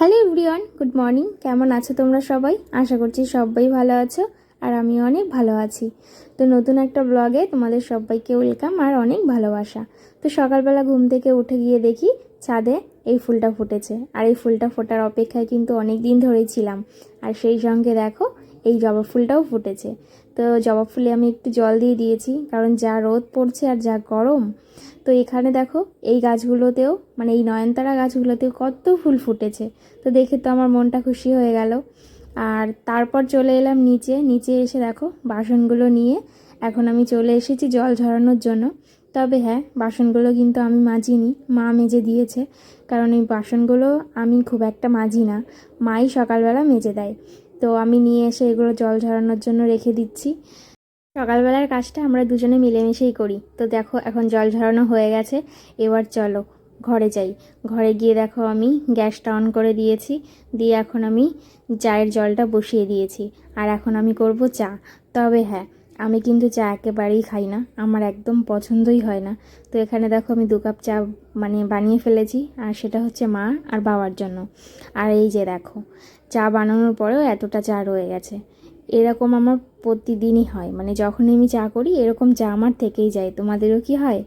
Hello everyone, good morning. কেমন আছো তোমরা সবাই? আশা করছি সবাই ভালো আছো আর আমি অনেক ভালো আছি। তো নতুন একটা ব্লগে তোমাদের সবাইকে ওয়েলকাম আর অনেক ভালোবাসা। তো সকালবেলা ঘুম থেকে উঠে গিয়ে দেখি ছাদে এই ফুলটা ফুটেছে। আর এই ফুলটা ফোটার অপেক্ষায় কিন্তু অনেক দিন ধরেই ছিলাম। আর সেই সঙ্গে দেখো, এই জবা ফুলটাও ফুটেছে। তো জবা ফুলে আমি একটু জল দিয়ে দিয়েছি, কারণ যা রোদ পড়ছে আর যা গরম, তো এখানে দেখো এই গাছগুলোতেও মানে এই নয়নতারা গাছগুলোতেও কত ফুল ফুটেছে। তো দেখে তো আমার মনটা খুশি হয়ে গেল। আর তারপর চলে এলাম নিচে নিচে এসে দেখো বাসনগুলো নিয়ে এখন আমি চলে এসেছি জল ঝরানোর জন্য। তবে হ্যাঁ বাসনগুলো কিন্তু আমি মাজিনি, মা মেজে দিয়েছে, কারণ এই বাসনগুলো আমি খুব একটা মাজি না, মাই সকালবেলা মেজে দেয়। তো আমি নিয়ে এসে এগুলো জল ঝরানোর জন্য রেখে দিচ্ছি। সকালবেলার কাজটা আমরা দুজনে মিলেমিশেই করি। তো দেখো, এখন জল ঝরানো হয়ে গেছে। এবার চলো, ঘরে যাই। ঘরে গিয়ে দেখো আমি গ্যাসটা অন করে দিয়েছি। দিয়ে এখন আমি চায়ের জলটা বসিয়ে দিয়েছি। আর এখন আমি করব চা। তবে হ্যাঁ আমি কিন্তু চা একেবারেই খাই না। আমার একদম পছন্দই হয় না। তো এখানে দেখো আমি দু কাপ চা মানে বানিয়ে ফেলেছি, আর সেটা হচ্ছে মা আর বাবার জন্য। আর এই যে দেখো, চা বানানোর পরেও এতটা চা রয়ে গেছে। এরকম আমার প্রতিদিনই হয়। মানে যখনই আমি চা করি, এরকম চা আমার থেকেই যায়। তোমাদেরও কি হয়?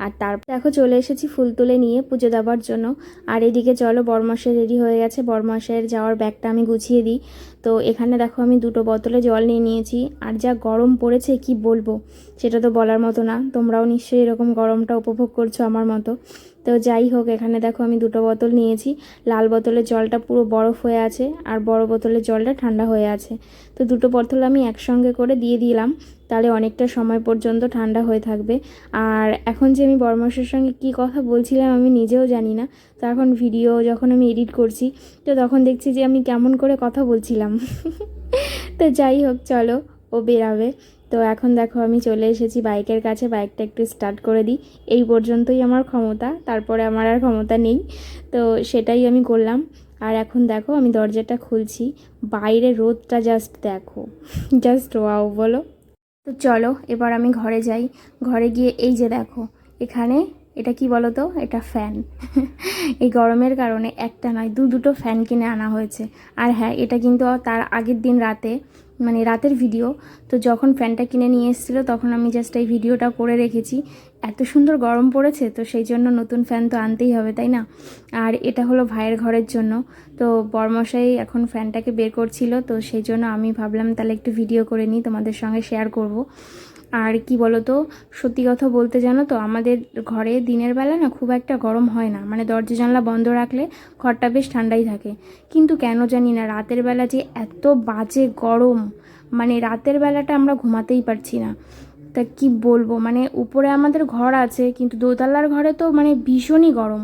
আর তারপর দেখো চলে এসেছি ফুল তুলে নিয়ে পুজো দেওয়ার জন্য। আর এদিকে চলো বরমাসের রেডি হয়ে গেছে। বরমাসের যাওয়ার ব্যাগটা আমি গুছিয়ে দিই। তো এখানে দেখো আমি দুটো বোতলে জল নিয়ে নিয়েছি। আর যা গরম পড়েছে, কি বলব? সেটা তো বলার মতো না। তোমরাও নিশ্চয়ই এরকম গরমটা উপভোগ করছ আমার মতো। তো যাই হোক, এখানে দেখো আমি দুটো বোতল নিয়েছি। লাল বোতলের জলটা পুরো বরফ হয়ে আছে আর বড় বোতলের জলটা ঠান্ডা হয়ে আছে। তো দুটো বোতল আমি একসঙ্গে করে দিয়ে দিলাম, তাহলে অনেকটা সময় পর্যন্ত ঠান্ডা হয়ে থাকবে। আর এখন যে আমি বরমাসের সঙ্গে কি কথা বলছিলাম আমি নিজেও জানি না। তো এখন ভিডিও যখন আমি এডিট করছি, তো তখন দেখছি যে আমি কেমন করে কথা বলছিলাম। তো যাই হোক, চলো ও বেরাবে। তো এখন দেখো আমি চলে এসেছি বাইকের কাছে, বাইকটা একটু স্টার্ট করে দিই। এই পর্যন্তই আমার ক্ষমতা, তারপরে আমার আর ক্ষমতা নেই। তো সেটাই আমি করলাম। আর এখন দেখো আমি দরজাটা খুলছি। বাইরে রোদটা জাস্ট দেখো। জাস্ট ওয়াও বলো। তো চলো, এবার আমি ঘরে যাই। ঘরে গিয়ে এই যে দেখো, এখানে এটা কি বলো তো এটা ফ্যান এই গরমের কারণে একটা নয়, দু দুটো ফ্যান কিনে আনা হয়েছে। আর হ্যাঁ এটা কিন্তু তার আগের দিন রাতে মানে রাতের ভিডিও তো যখন ফ্যানটা কিনে নিয়ে এসেছিল, তখন আমি জাস্ট এই ভিডিওটা করে রেখেছি। এত সুন্দর গরম পড়েছে, তো সেই জন্য নতুন ফ্যান তো আনতেই হবে, তাই না? আর এটা হলো ভাইয়ের ঘরের জন্য। তো বরমশাই এখন ফ্যানটাকে বের করছিল, তো সেই জন্য আমি ভাবলাম তাহলে একটু ভিডিও করে নিই, তোমাদের সঙ্গে শেয়ার করব। আর কি বলো তো সত্যি কথা বলতে জানো তো, আমাদের ঘরে দিনের বেলা না খুব একটা গরম হয় না। মানে দরজা জানলা বন্ধ রাখলে ঘরটা বেশ ঠান্ডাই থাকে। কিন্তু কেন জানি না, রাতের বেলা যে এত বাজে গরম মানে রাতের বেলাটা আমরা ঘুমাতেই পারছি না। তা কি বলব মানে উপরে আমাদের ঘর আছে, কিন্তু দোতলার ঘরে তো মানে ভীষণই গরম।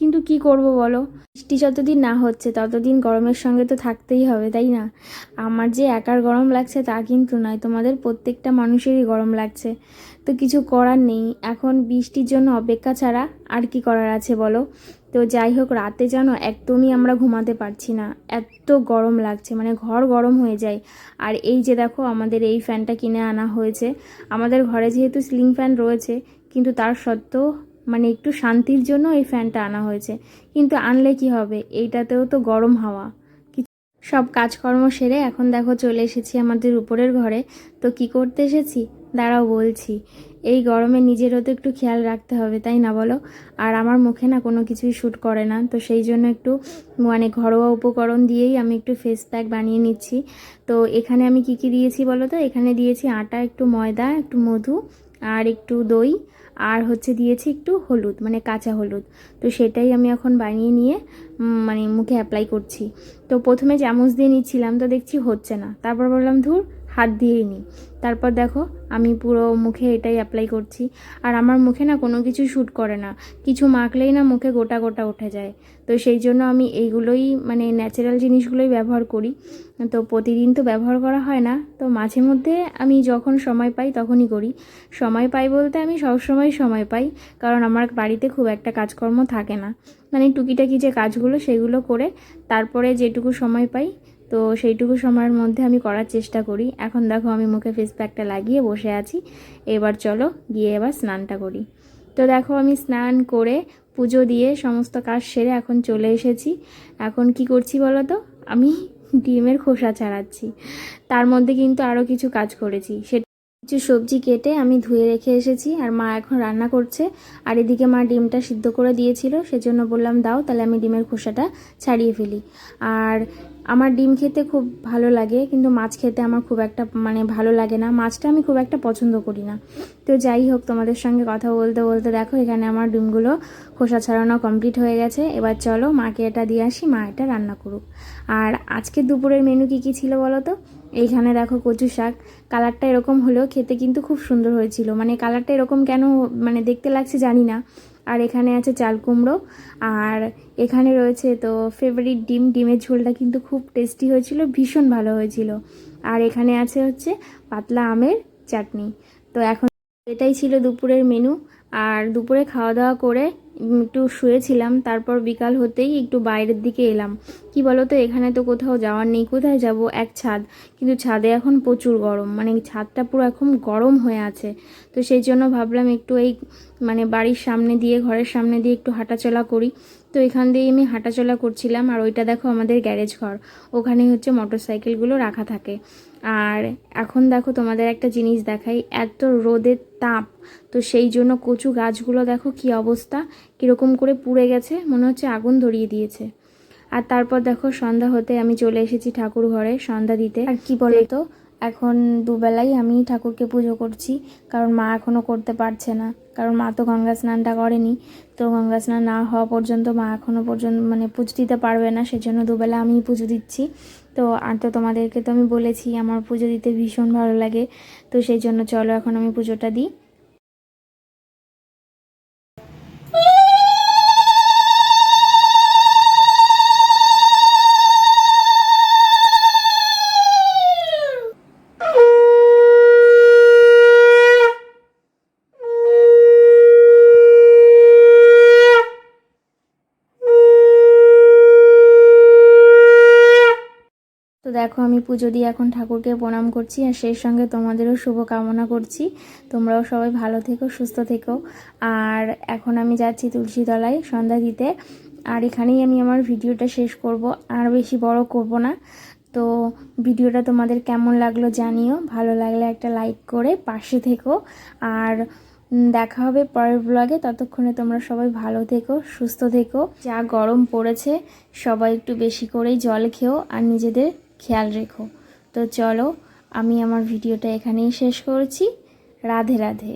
কিন্তু কি করব বলো? বৃষ্টি যতদিন না হচ্ছে, ততদিন গরমের সঙ্গে তো থাকতেই হবে, তাই না? আমার যে একার গরম লাগছে তা কিন্তু নয়, তোমাদের প্রত্যেকটা মানুষেরই গরম লাগছে। তো কিছু করার নেই, এখন বৃষ্টির জন্য অপেক্ষা ছাড়া আর কি করার আছে বলো? তো যাই হোক, রাতে যেন একদমই আমরা ঘুমাতে পারছি না, এত গরম লাগছে মানে ঘর গরম হয়ে যায়। আর এই যে দেখো, আমাদের এই ফ্যানটা কিনে আনা হয়েছে। আমাদের ঘরে যেহেতু সিলিং ফ্যান রয়েছে, কিন্তু তার সত্ত্বেও মানে একটু শান্তির জন্য এই ফ্যানটা আনা হয়েছে। কিন্তু আনলে কি হবে? এইটাতেও তো গরম হাওয়া। সব কাজকর্ম সেরে এখন দেখো চলে এসেছি আমাদের উপরের ঘরে। তো কি করতে এসেছি? দাঁড়াও বলছি। এই গরমে নিজেরও তো একটু খেয়াল রাখতে হবে, তাই না বলো? আর আমার মুখে না কোনো কিছুই শ্যুট করে না। তো সেই জন্য একটু মানে ঘরোয়া উপকরণ দিয়েই আমি একটু ফেস প্যাক বানিয়ে নিচ্ছি। তো এখানে আমি কি কি দিয়েছি বলো তো? এখানে দিয়েছি আটা, একটু ময়দা, একটু মধু আর একটু দই। আর হচ্ছে দিয়েছি একটু হলুদ মানে কাঁচা হলুদ। তো সেটাই আমি এখন বানিয়ে নিয়ে মানে মুখে অ্যাপ্লাই করছি। তো প্রথমে চামচ দিয়ে নিচ্ছিলাম, তো দেখছি হচ্ছে না। তারপর বললাম, ধুর হাত দিয়েই নিই তারপর দেখো, আমি পুরো মুখে এটাই অ্যাপ্লাই করছি। আর আমার মুখে না কোনো কিছু শ্যুট করে না। কিছু মাখলেই না মুখে গোটা গোটা উঠে যায়। তো সেই জন্য আমি এইগুলোই মানে ন্যাচারাল জিনিসগুলোই ব্যবহার করি। তো প্রতিদিন তো ব্যবহার করা হয় না। তো মাঝে মধ্যে আমি যখন সময় পাই তখনই করি। সময় পাই বলতে আমি সবসময় সময় পাই। কারণ আমার বাড়িতে খুব একটা কাজকর্ম থাকে না। মানে টুকিটাকি যে কাজগুলো সেগুলো করে তারপরে যেটুকু সময় পাই তো সেইটুকু সময়ের মধ্যে আমি করার চেষ্টা করি। এখন দেখো আমি মুখে ফেস প্যাকটা লাগিয়ে বসে আছি। এবার চলো গিয়ে এবার স্নানটা করি। তো দেখো আমি স্নান করে পুজো দিয়ে সমস্ত কাজ সেরে এখন চলে এসেছি। এখন কি করছি বলো তো? আমি ডিমের খোসা ছাড়াচ্ছি। তার মধ্যে কিন্তু আরও কিছু কাজ করেছি। সে কিছু সবজি কেটে আমি ধুয়ে রেখে এসেছি আর মা এখন রান্না করছে। আর এদিকে মা ডিমটা সিদ্ধ করে দিয়েছিল, সেজন্য বললাম, দাও, তাহলে আমি ডিমের খোসাটা ছাড়িয়ে ফেলি। আর আমার ডিম খেতে খুব ভালো লাগে, কিন্তু মাছ খেতে আমার খুব একটা মানে ভালো লাগে না। মাছটা আমি খুব একটা পছন্দ করি না। তো যাই হোক, তোমাদের সঙ্গে কথা বলতে বলতে দেখো, এখানে আমার ডিমগুলো খোসা ছাড়ানো কমপ্লিট হয়ে গেছে। এবার চলো, মাকে এটা দিয়ে আসি, মা এটা রান্না করুক। আর আজকে দুপুরের মেনু কি কি ছিল বলো তো? এইখানে দেখো কচু শাক। কালারটা এরকম হলেও খেতে কিন্তু খুব সুন্দর হয়েছিল। মানে কালারটা এরকম কেন মানে দেখতে লাগছে জানি না। আর এখানে আছে চাল কুমড়ো। আর এখানে রয়েছে তো ফেভারিট ডিম। ডিমের ঝোলটা কিন্তু খুব টেস্টি হয়েছিল, ভীষণ ভালো হয়েছিল। আর এখানে আছে হচ্ছে পাতলা আমের চাটনি। তো এখন এটাই ছিল দুপুরের মেনু আর দুপুরে খাওয়া দাওয়া করে একটু শুয়েছিলাম, তারপর বিকাল হতেই একটু বাইরের দিকে এলাম। কি বলো তো এখানে তো কোথাও যাওয়ার নেই, কোথায় যাব? এক ছাদ। কিন্তু ছাদে এখন প্রচুর গরম মানে ছাদটা পুরো এখন গরম হয়ে আছে। তো সেই জন্য ভাবলাম একটু এই মানে বাড়ির সামনে দিয়ে, ঘরের সামনে দিয়ে একটু হাঁটাচলা করি। তো এখান দিয়ে আমি হাঁটাচলা করছিলাম, আর ওইটা দেখো আমাদের গ্যারেজ ঘর। ওখানেই হচ্ছে মোটর সাইকেলগুলো রাখা থাকে। আর এখন দেখো তোমাদের একটা জিনিস দেখাই, এত রোদের তাপ। তো সেই জন্য কচু গাছগুলো দেখো কি অবস্থা, কীরকম করে পুড়ে গেছে, মনে হচ্ছে আগুন ধরিয়ে দিয়েছে। আর তারপর দেখো সন্ধ্যা হতে আমি চলে এসেছি ঠাকুর ঘরে সন্ধ্যা দিতে। আর কি বলে তো এখন দুবেলাই আমি ঠাকুরকে পুজো করছি, কারণ মা এখনও করতে পারছে না। কারণ মা তো গঙ্গা স্নানটা করেনি, তো গঙ্গা স্নান না হওয়া পর্যন্ত মা এখনও পর্যন্ত মানে পুজো দিতে পারবে না, সেজন্য দুবেলা আমি পুজো দিচ্ছি। তো, আর তো তোমাদেরকে তো আমি বলেছি, আমার পুজো দিতে ভীষণ ভালো লাগে, তো সেই জন্য চলো এখন আমি পুজোটা দিই। দেখো, আমি পুজো দিয়ে এখন ঠাকুরকে প্রণাম করছি আর সেই সঙ্গে তোমাদেরও শুভ কামনা করছি। তোমরাও সবাই ভালো থেকো, সুস্থ থেকো। আর এখন আমি যাচ্ছি তুলসী তলায় সন্ধ্যা দিতে। আর এখানেই আমি আমার ভিডিওটা শেষ করব, আর বেশি বড় করব না। তো ভিডিওটা তোমাদের কেমন লাগল জানিও। ভালো লাগলে একটা লাইক করে পাশে থেকো। আর দেখা হবে পরের ব্লগে। ততক্ষণে তোমরা সবাই ভালো থেকো, সুস্থ থেকো। যা গরম পড়েছে, সবাই একটু বেশি করেই জল খেও। আর নিজেদের খেয়াল রেখো। তো চলো আমি আমার ভিডিওটা এখানেই শেষ করছি। রাধে রাধে।